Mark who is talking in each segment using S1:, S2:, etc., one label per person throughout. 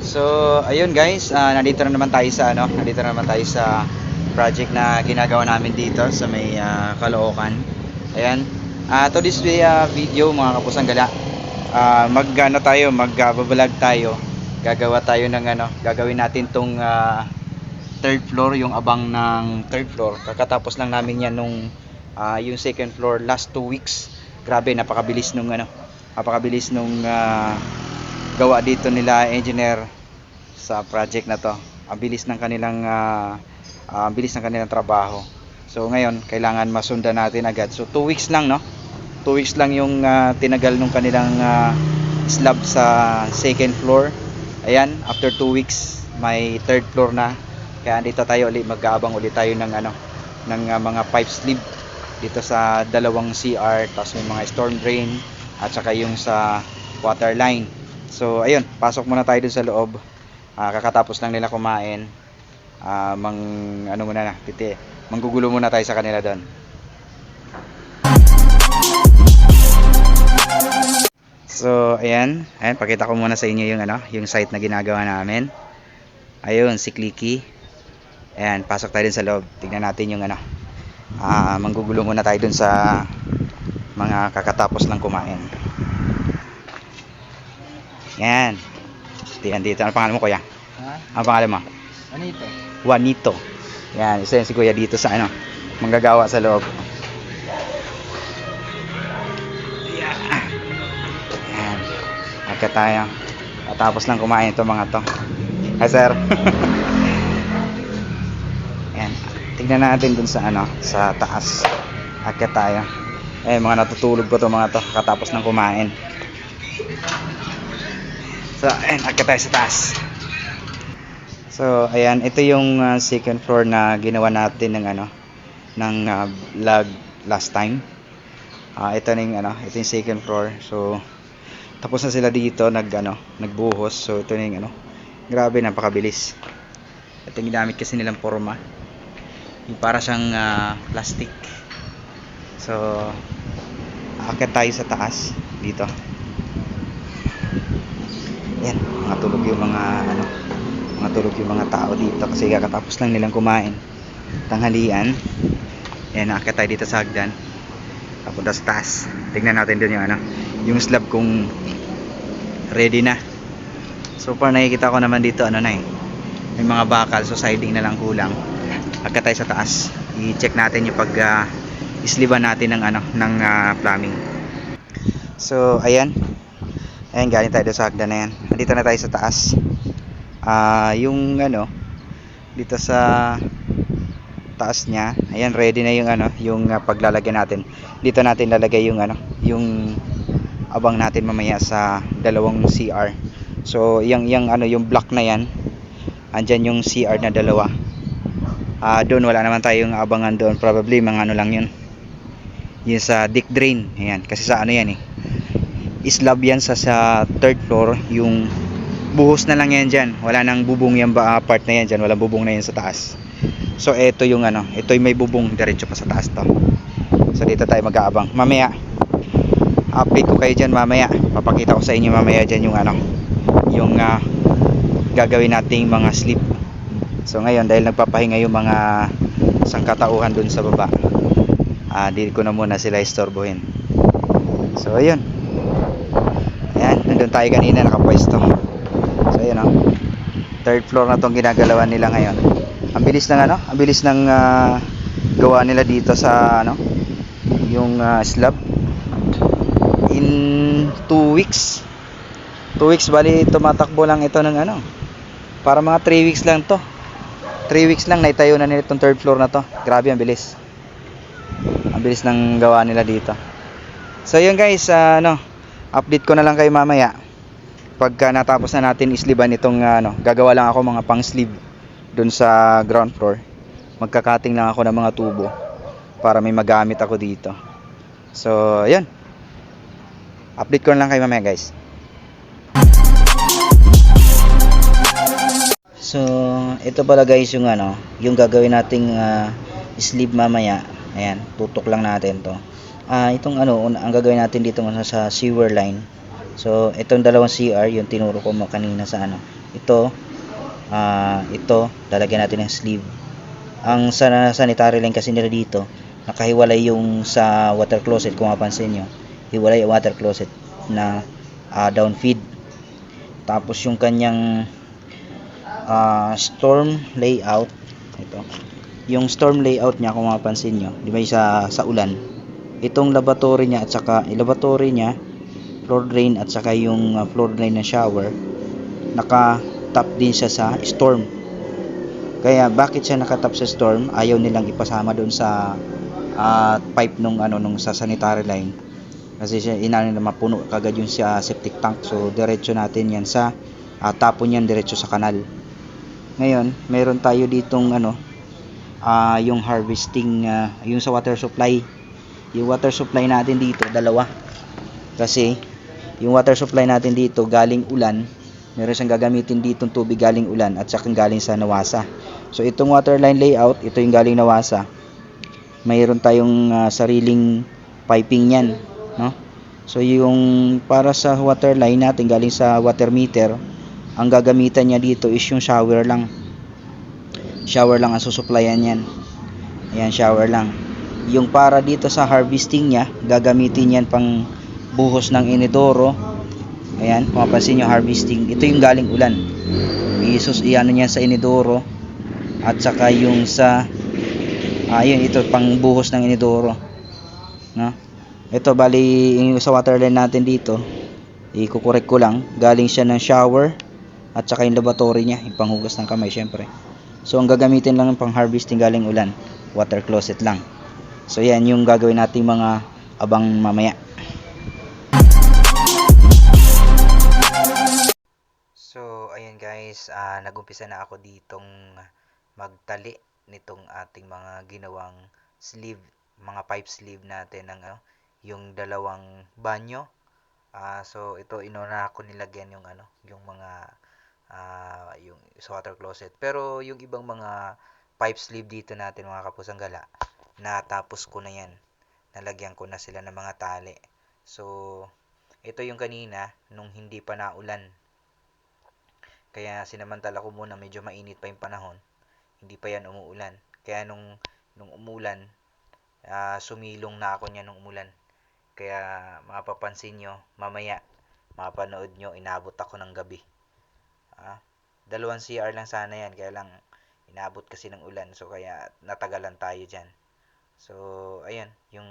S1: So, ayun guys, ah, nandito na naman tayo sa ano, nandito na naman tayo sa project na ginagawa namin dito sa may ah, Caloocan. Ayan. Ah, to this way, ah, video mga kapusang gala. Ah, mag ano tayo, mag-vlog tayo. Gagawa tayo ng ano, gagawin natin tong ah, third floor, yung abang ng third floor. Kakatapos lang namin yan nung ah, yung second floor last two weeks. Grabe, napakabilis nung ano, napakabilis nung ah, gawa dito nila engineer sa project na to. Ang bilis ng kanilang ah, ah, ang bilis ng kanilang trabaho. So ngayon, kailangan masundan natin agad. So 2 weeks lang, no? 2 weeks lang yung ah, tinagal nung kanilang ah, slab sa second floor. Ayan, after 2 weeks, may third floor na. Kaya dito tayo ulit mag-aabang ulit tayo ng ano ng ah, mga pipe sleeve dito sa dalawang CR tapos may mga storm drain at saka yung sa water line. So ayun, pasok muna tayo dun sa loob. Ah, kakatapos lang nila kumain. Ah, mang ano muna na, titi. Manggugulo muna tayo sa kanila doon. So, ayan, ayan, pakita ko muna sa inyo yung ano, yung site na ginagawa namin. Ayun, si Clicky. Ayan, pasok tayo dun sa loob. Tignan natin yung ano. Ah, manggugulo muna tayo dun sa mga kakatapos lang kumain. Yan. Diyan dito. Ano pangalan mo, kuya?
S2: Ha?
S1: Ano pangalan mo?
S2: Ano ito?
S1: Juanito. Yan, isa yan si kuya dito sa ano, manggagawa sa loob. Yan. Agka tayo. Tapos lang kumain ito mga to. Hi sir. Yan. Tignan natin dun sa ano, sa taas. Agka tayo. Eh, mga natutulog ko to mga to katapos ng kumain. So, ayan, agka tayo sa taas. So, ayan, ito yung uh, second floor na ginawa natin ng ano, ng uh, vlog last time. Ah, ito na yung ano, ito yung second floor. So, tapos na sila dito nag ano, nagbuhos. So, ito na yung ano. Grabe, napakabilis. Ito yung ginamit kasi nilang forma. Yung para siyang ah, plastic. So, aakyat tayo sa taas dito. Yan, matulog yung mga ano, mga tulog yung mga tao dito kasi kakatapos lang nilang kumain. Tanghalian. Yan nakakita tayo dito sa hagdan. Papunta sa taas. Tignan natin dun yung ano yung slab kung ready na. So far nakikita ko naman dito ano na eh. May mga bakal so siding na lang kulang. Akit tayo sa taas i-check natin yung pag uh, isliban natin ng ano ng ah, plumbing. So ayan ayan galing tayo sa hagdan na yan. Nandito na tayo sa taas. Ah yung ano dito sa taas niya ayan ready na yung ano yung ah, paglalagyan natin. Dito natin lalagay yung ano yung abang natin mamaya sa dalawang CR so yung yung ano yung block na yan andyan yung CR na dalawa. Ah doon wala naman tayong abangan doon. Probably mga ano lang yun. Yun sa dick drain ayan. Kasi sa ano yan eh slab yan sa sa third floor. Yung buhos na lang yan dyan. Wala nang bubong yan ba ah, part na yan dyan. Walang bubong na yan sa taas. So ito yung ano ito yung may bubong. Diretso pa sa taas to. So dito tayo mag-aabang. Mamaya update ko kayo dyan mamaya. Papakita ko sa inyo mamaya dyan yung ano yung ah, gagawin nating mga sleep so ngayon dahil nagpapahinga yung mga sangkatauhan dun sa baba ah di ko na muna sila istorbohin. So ayun nandun tayo kanina nakapwesto So ayun oh. Third floor na tong ginagalawan nila ngayon. Ang bilis ng ano? Ang bilis ng ah, gawa nila dito sa ano? Yung ah, slab. In 2 weeks. 2 weeks bali tumatakbo lang ito ng ano? Para mga 3 weeks lang to. 3 weeks lang naitayo na nila itong third floor na to. Grabe ang bilis. Ang bilis ng gawa nila dito. So yun guys, ah, ano, update ko na lang kayo mamaya pagka natapos na natin isliban itong uh, ano, gagawa lang ako mga pang sleeve dun sa ground floor. Magkakating lang ako ng mga tubo para may magamit ako dito. So, yun. Update ko na lang kayo mamaya, guys. So, ito pala guys yung ano, yung gagawin nating uh, sleeve mamaya. Ayan, tutok lang natin to. Ah, itong ano, ang gagawin natin dito sa sewer line So, itong dalawang CR, yung tinuro ko mo kanina sa ano. Ito, ah ito, lalagyan natin ng sleeve. Ang sa sanitary line kasi nila dito, nakahiwalay yung sa water closet kung mapansin nyo. Hiwalay yung water closet na ah, down feed. Tapos yung kanyang ah, storm layout, ito. Yung storm layout niya kung mapansin nyo, di ba sa, sa ulan, itong lavatory niya at saka yung lavatory niya floor drain at saka yung uh, floor drain ng shower naka tap din siya sa storm. Kaya bakit siya nakatap sa storm? Ayaw nilang ipasama doon sa ah, pipe nung ano nung sa sanitary line. Kasi siya inano na mapuno kagad yung sa septic tank. So diretso natin yan sa uh, tapon yan diretso sa kanal. Ngayon meron tayo ditong ano ah, yung harvesting ah, yung sa water supply yung water supply natin dito dalawa. Kasi yung water supply natin dito galing ulan. Meron siyang gagamitin dito tubig galing ulan at saka galing sa nawasa. So itong water line layout ito yung galing nawasa. Mayroon tayong ah, sariling piping yan no? So yung para sa water line natin galing sa water meter ang gagamitan niya dito is yung shower lang. Shower lang ang susupplyan yan ayan shower lang yung para dito sa harvesting niya gagamitin yan pang buhos ng inidoro. Ayan kung mapansin nyo harvesting. Ito yung galing ulan. Isus iano niya sa inidoro. At saka yung sa ayun ito pang buhos ng inidoro. No? Ito bali yung sa water line natin dito ikukorek ko lang. Galing siya ng shower at saka yung laboratory niya yung panghugas ng kamay syempre. So ang gagamitin lang pang harvesting galing ulan water closet lang so yan yung gagawin nating mga abang mamaya So, ayun guys, ah, nagumpisa na ako ditong magtali nitong ating mga ginawang sleeve, mga pipe sleeve natin ng ano, yung dalawang banyo. Ah, so ito inuna ko nilagyan yung ano, yung mga ah, yung water closet. Pero yung ibang mga pipe sleeve dito natin mga kapusang gala, natapos ko na yan. Nalagyan ko na sila ng mga tali. So, ito yung kanina nung hindi pa naulan. Kaya sinamantala ko muna medyo mainit pa yung panahon. Hindi pa yan umuulan. Kaya nung nung umulan, ah, sumilong na ako niya nung umulan. Kaya mapapansin nyo, mamaya, mapanood nyo, inabot ako ng gabi. Ah, dalawang CR lang sana yan, kaya lang inabot kasi ng ulan. So kaya natagalan tayo dyan. So, ayan, yung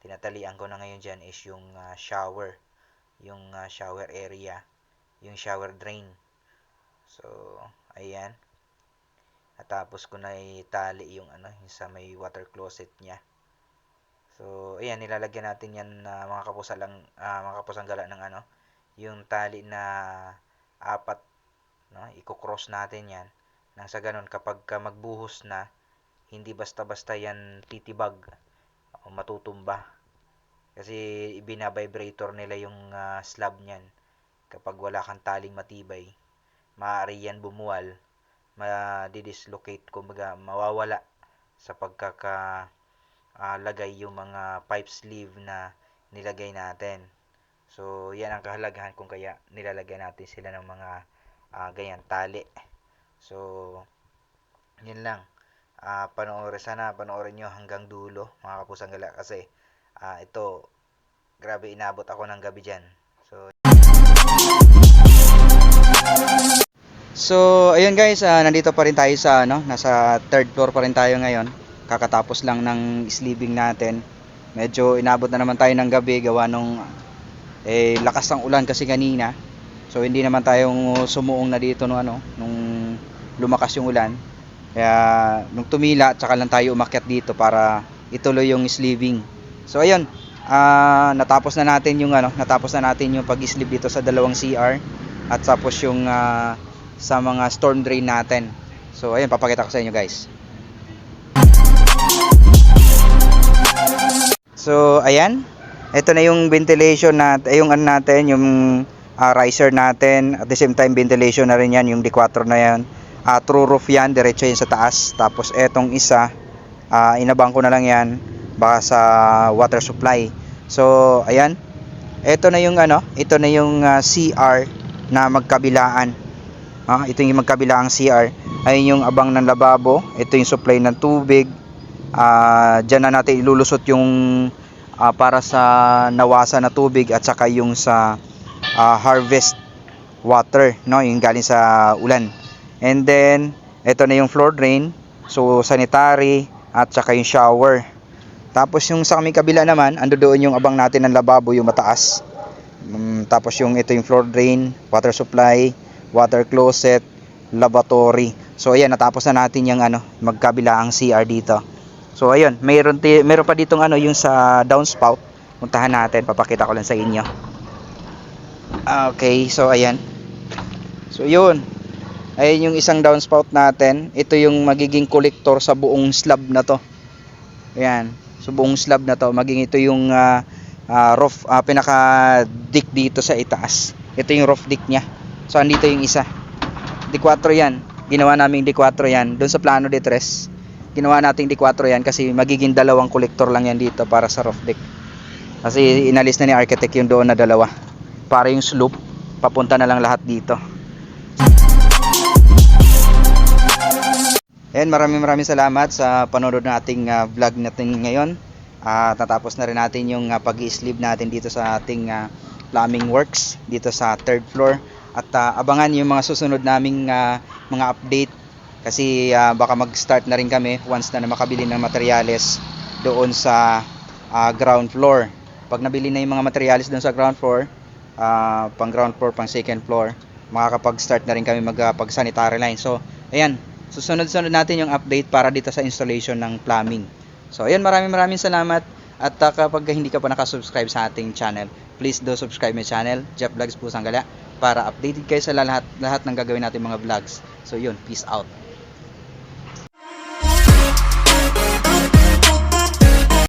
S1: tinatalian ko na ngayon dyan is yung ah, shower. Yung ah, shower area. Yung shower drain. So, ayan. Natapos ko na itali yung ano, yung sa may water closet niya. So, ayan, nilalagyan natin yan na mga kapusalang, ah, mga kapusang gala ng ano, yung tali na apat, no? Iko-cross natin yan. Nang sa ganun, kapag ka magbuhos na, hindi basta-basta yan titibag o matutumba. Kasi ibinabibrator nila yung ah, slab niyan. Kapag wala kang taling matibay, maaari yan bumuwal, ma-dislocate, kumbaga mawawala sa pagkaka ah, lagay yung mga pipe sleeve na nilagay natin. So, yan ang kahalagahan kung kaya nilalagay natin sila ng mga ah, ganyan tali. So, yun lang. Ah, panoorin sana panoorin nyo hanggang dulo mga kapusang gala kasi ah, ito grabe inabot ako ng gabi dyan. So, So, ayun guys, ah, nandito pa rin tayo sa ano, nasa third floor pa rin tayo ngayon. Kakatapos lang ng sleeving natin. Medyo inabot na naman tayo ng gabi gawa nung eh lakas ng ulan kasi kanina. So, hindi naman tayong sumuong na dito nung ano, nung lumakas yung ulan. Kaya nung tumila, tsaka lang tayo umakyat dito para ituloy yung sleeving. So, ayun, ah, natapos na natin yung ano, natapos na natin yung pag-sleeve dito sa dalawang CR at tapos yung ah, sa mga storm drain natin. So, ayun, papakita ko sa inyo guys. So, ayan. Ito na yung ventilation na, eh, yung ano natin, yung ah, riser natin. At the same time, ventilation na rin yan, yung D4 na yan. Ah, true roof yan, diretso yan sa taas. Tapos, etong isa, ah, inabang ko na lang yan, baka sa water supply. So, ayan. ito na yung ano, ito na yung ah, CR na magkabilaan. Ah, ito yung magkabilaang CR. Ayun yung abang ng lababo. Ito yung supply ng tubig. Ah, diyan na natin ilulusot yung ah, para sa nawasa na tubig at saka yung sa ah, harvest water, no, yung galing sa ulan. And then ito na yung floor drain, so sanitary at saka yung shower. Tapos yung sa kaming kabila naman, ando doon yung abang natin ng lababo, yung mataas. Mm, tapos yung ito yung floor drain, water supply, water closet, lavatory. So ayan, natapos na natin yung ano, magkabila ang CR dito. So ayun, mayroon mayroon pa ditong ano yung sa downspout. Puntahan natin, papakita ko lang sa inyo. Ah, Okay, so ayan. So yun. Ayan yung isang downspout natin. Ito yung magiging collector sa buong slab na to. Ayan. So buong slab na to, maging ito yung ah, ah, roof ah, pinaka dick dito sa itaas. Ito yung roof dick niya. So andito yung isa. D4 yan. Ginawa namin D4 yan doon sa plano de tres. Ginawa nating D4 yan kasi magiging dalawang collector lang yan dito para sa roof deck. Kasi inalis na ni architect yung doon na dalawa. Para yung slope papunta na lang lahat dito. Ayan, maraming maraming salamat sa panonood ng ating ah, vlog natin ngayon. At natapos na rin natin yung uh, pag-sleeve natin dito sa ating ah, plumbing works dito sa third floor. At ah, abangan yung mga susunod naming ah, mga update kasi ah, baka mag-start na rin kami once na, na makabili ng materyales doon sa ah, ground floor. Pag nabili na yung mga materyales doon sa ground floor, ah, pang ground floor, pang second floor, makakapag-start na rin kami mag-sanitary line. So, ayan, susunod-sunod natin yung update para dito sa installation ng plumbing. So, ayan, maraming maraming salamat. At uh, kapag hindi ka pa nakasubscribe sa ating channel, please do subscribe my channel, Jeff Vlogs Pusang Gala, para updated kayo sa lahat, lahat ng gagawin natin mga vlogs. So, yun, peace out.